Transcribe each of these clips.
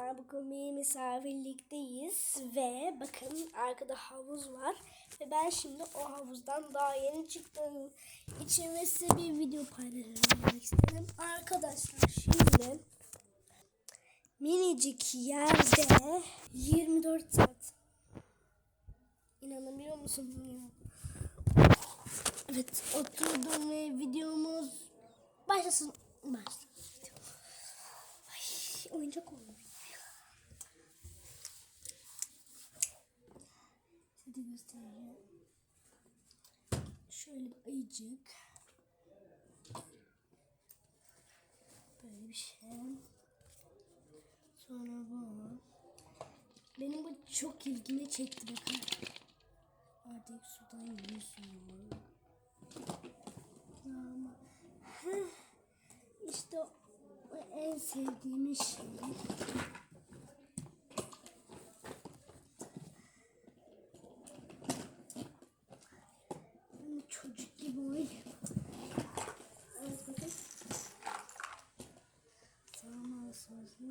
arkadaşlar bugün bir misafirlikteyiz ve bakın arkada havuz var ve ben şimdi o havuzdan daha yeni çıktım için size bir video paylaşmak istedim. Arkadaşlar şimdi minicik yerde 24 saat inanabiliyor musun? Evet oturdum ve videomuz başlasın. Başlasın. Oyuncak olmuş. Size göstereceğim. Şöyle bir ayıcık. Böyle bir şey. Sonra bu. Benim bu çok ilgimi çekti bakın. Artık sudan yüzüyor. Ama işte en sevdiğim şey. Ben de çocuk gibi oynuyorum. Evet bakın. Sama sözünü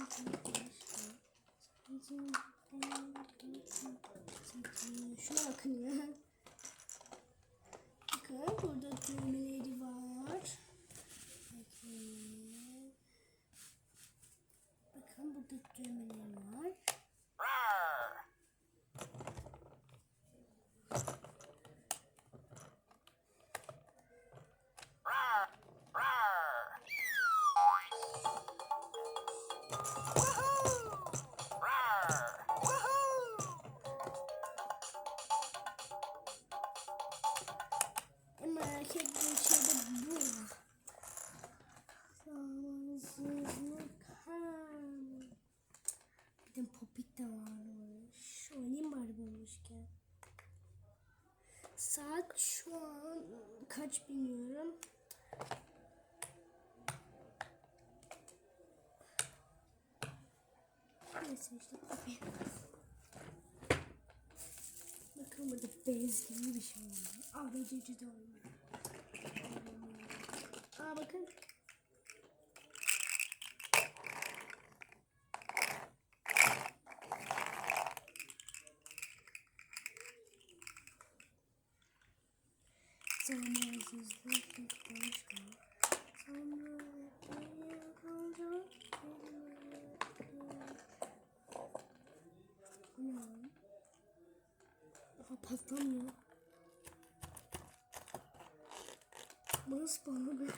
Şuna bakın ya. Bakın burada düğmeleri var. Bakın. Bakın burada düğmeleri Saat şu an kaç bilmiyorum. Neyse işte. Bakın burada bez gibi bir şey var. ABC'ci de oynuyor. Aa bakın. Zamansızlık bir başka. Sonra dünya kalacak. Bu ne lan? Patlamıyor. Nasıl bana be?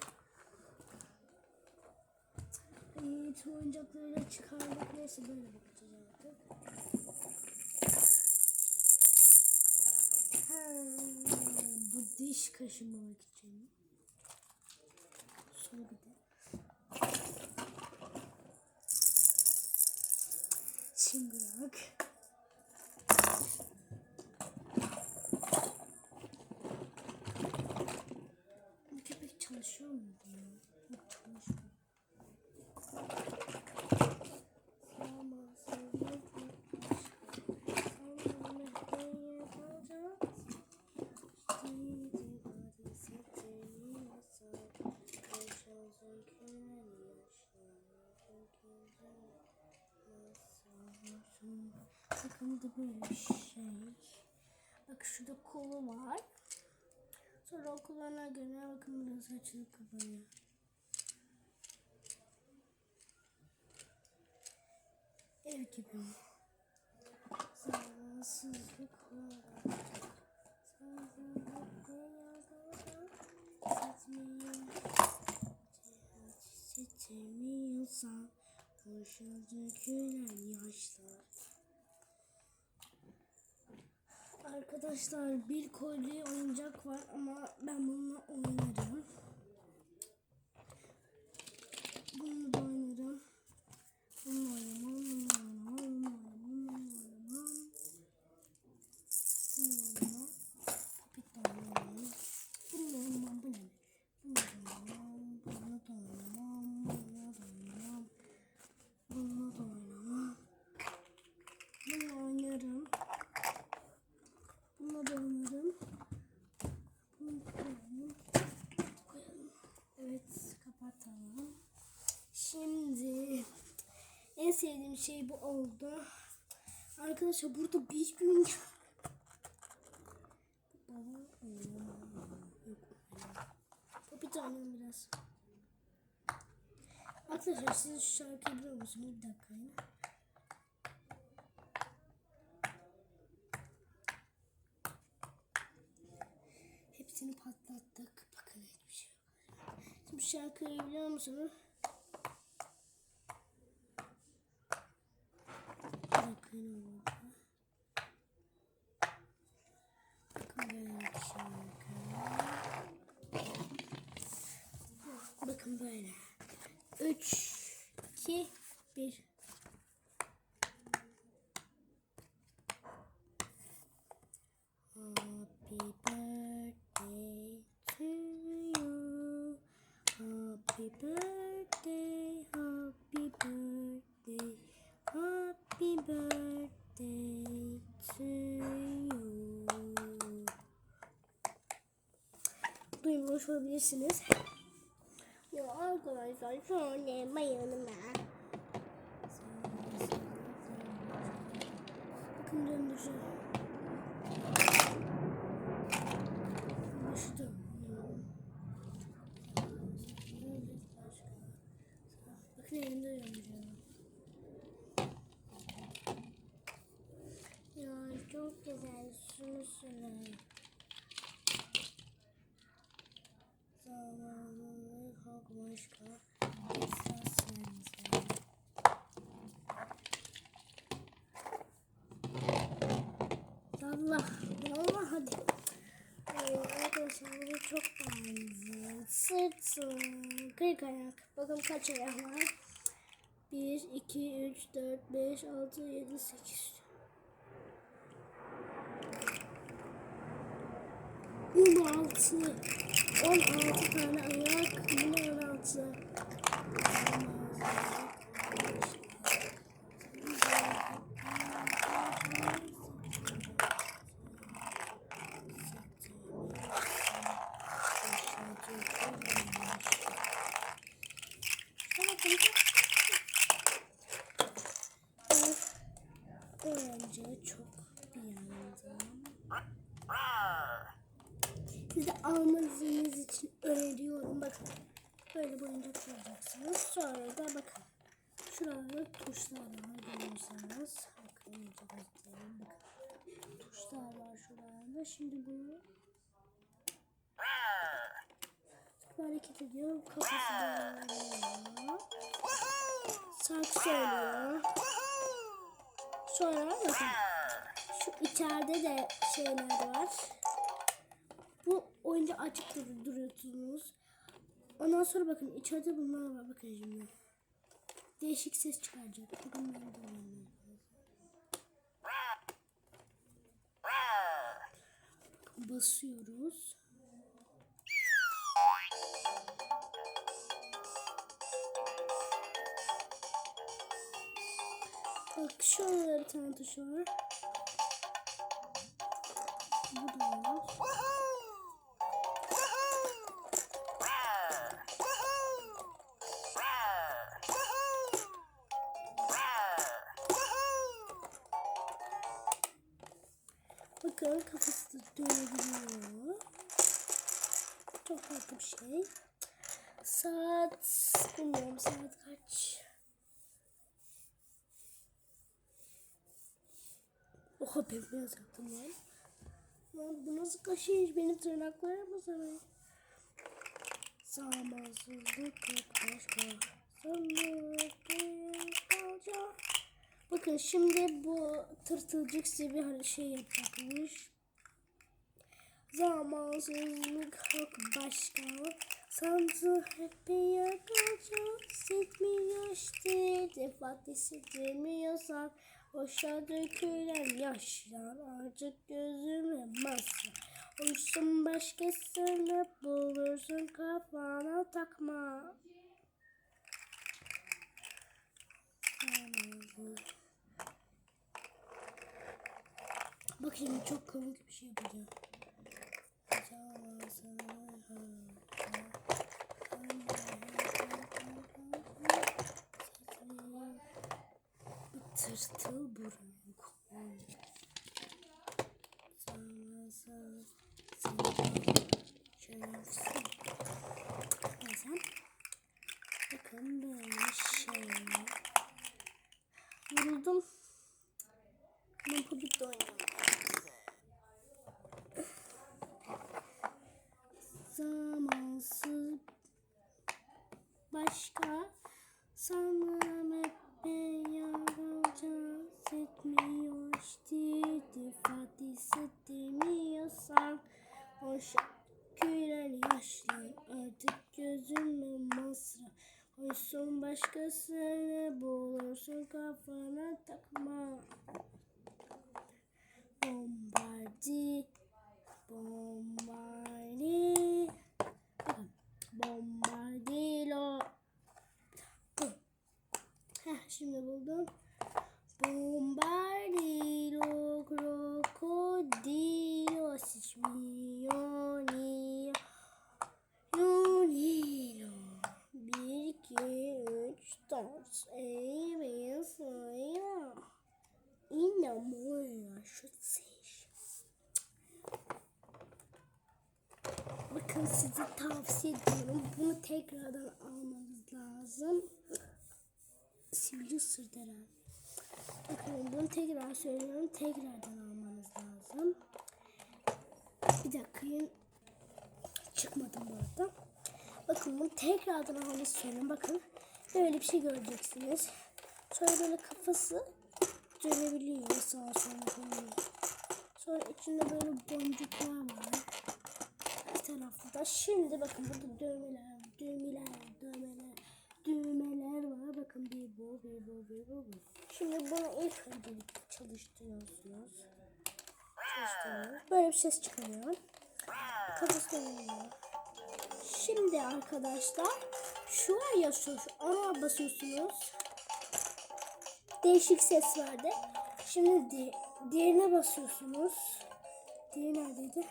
Tüm oyuncakları çıkardık. Neyse böyle bakacağız artık. Ha, bu diş kaşımamak için. Sonra bir de. Çıngırak. Bu Bakın da böyle bir şey. Bak şurada kolu var. Sonra okullarına göre bakın burası açılıp kapanıyor. Ev gibi. Sağsızlık var. Sağsızlık Seçemiyorsan boşa dökülen yaşlar. Arkadaşlar bir kolye oyuncak var ama ben bununla oynarım. Bunu da oynarım. Bununla oynamam, bununla oynamam, bununla oynamam, bununla oynamam. Bununla oynamam. Popit de oynamam. Bununla oynamam, bu ne? Bununla da oynamam, bununla da oynamam, bununla da oynamam. Bununla da oynamam. Bununla oynarım. Bununla da oynarım. Bunu koyalım. Koyalım. Evet kapatalım. Şimdi en sevdiğim şey bu oldu. Arkadaşlar burada bir gün Bu bir tane biraz. Arkadaşlar siz şu şarkıyı biliyor musunuz? Bir dakika. Hepsini patlattık. Bakın hiçbir şey yok. Şimdi şarkıyı biliyor musunuz? Bakın. Bakın böyle. 3, 2, Duymuş olabilirsiniz. Ya arkadaşlar şöyle bayılma. Bakın döndüreceğim. Dönüyor. Bakın elimde döndürüyorum. Ya çok güzel şunu. Başka esaslarınıza. Allah, Allah hadi. Ee, arkadaşlar bunu çok beğendim. Sırtım, kırk ayak. Bakın kaç ayak var. 1, 2, 3, 4, 5, 6, 7, 8. 16 16 tane ayak yine 16 Öğrenciye çok beğendim. Size almanız için öneriyorum. Bakın böyle bir oyuncak alacaksınız. Sonra da bakın. Şurada tuşlar var görüyorsanız. Bakın iyice göstereyim. Bakın. Tuşlar var şurada. Şimdi bunu bu hareket ediyor. Kafası dönüyor. Şarkı söylüyor. Sonra bakın. Şu içeride de şeyler var. Bu oyuncu açık dur duruyorsunuz. Ondan sonra bakın içeride bunlar var. Bakın şimdi. Değişik ses çıkaracak. Oynayayım. Bakın basıyoruz. Bak şöyle bir tane var. Bu da var. Dönebiliyor. Çok farklı bir şey. Saat bilmiyorum saat kaç. Oha ben beyaz yaptım lan. Lan bu nasıl kaşıymış benim tırnaklarım sana. Zamansızlık başka. Bakın şimdi bu tırtılcık bir hani şey yapacakmış. Zamansızlık hak başka. Sandı hep bir yakacak. Setmiyorsun. Defat hissedemiyorsan. Boşa dökülen yaşlar artık gözüme masla. Uysun başkasını bulursun kafana takma. Bak şimdi çok komik bir şey yapacağım. Tırtıl burun kon. Sana sana şerefsiz. Neyse. Bakın böyle şey. Yoruldum. Ben popit oynuyorum. Zamansız. Başka sanırım hep yarayacağız etmiyor. İşte iltifat hissedemiyorsan boş gülen yaşlar artık gözüme masra. Oysun başkasını bulursun kafana takma. Bombardi Bombardi Bakın Bombardilo. Heh, şimdi buldum. Bombardilo krokodilo Sicmioni Bakın size tavsiye ediyorum. Bunu tekrardan almanız lazım. Sivri herhalde. Bakın bunu tekrar söylüyorum. Tekrardan almanız lazım. Bir dakika. yine Çıkmadım bu arada. Bakın bunu tekrardan almanızı söylüyorum. Bakın böyle bir şey göreceksiniz. Sonra böyle kafası dönebiliyor sağa sola falan. Sonra içinde böyle boncuklar var. Bir tarafta da şimdi bakın burada düğmeler, düğmeler, düğmeler, düğmeler var. Bakın bir bu, bir bu, bir bu, bir. Şimdi bunu ilk öncelikle çalıştırıyorsunuz. Çalıştırıyorsunuz. Böyle bir ses çıkarıyor. Kafası. Şimdi arkadaşlar şu var ya şu, ana basıyorsunuz. Değişik ses verdi. Şimdi di diğerine basıyorsunuz. Diğeri neredeydi?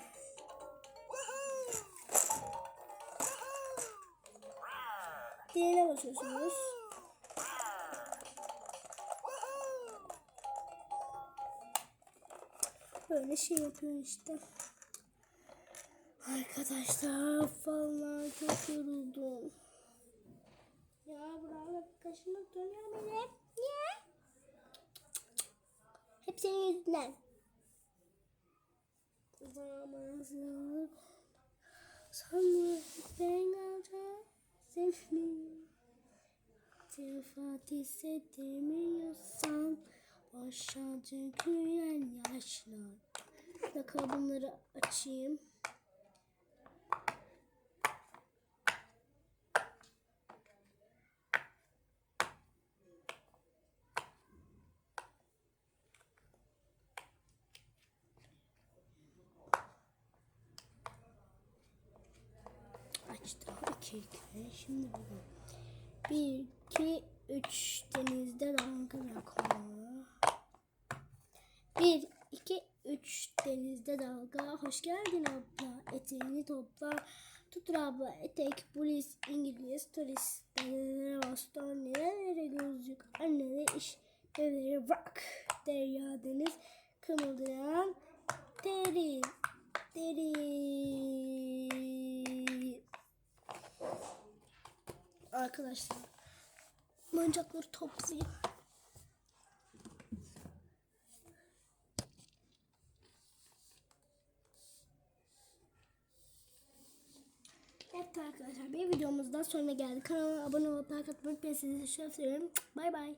Diğerine basıyorsunuz. Böyle şey yapıyor işte. Arkadaşlar vallahi çok yoruldum. Ya buralar kaşınıp dönüyor beni. Niye? Hep senin yüzünden. Zamansızlık. Sanırım ben alacağım seni. Tefat hissedemiyorsan Boşa dökülen yaşlar. Bir dakika açayım. Açtım. İki. Şimdi bakalım. Bir, iki, üç. Denizde dalgalar koma. Bir, iki, üç. Denizde dalga. Hoş geldin abla. Eteğini topla. Tutur abla etek, polis, İngiliz, turist. Nerelere baston, nerelere gözlük. Annene iş, evleri rock. Derya deniz, kımıldayan deri. Deri. Arkadaşlar, oyuncakları toplayayım. Evet arkadaşlar bir videomuzdan sonra geldik. Kanalıma abone olup like atmayı unutmayın. Sizi çok seviyorum. Bay bay.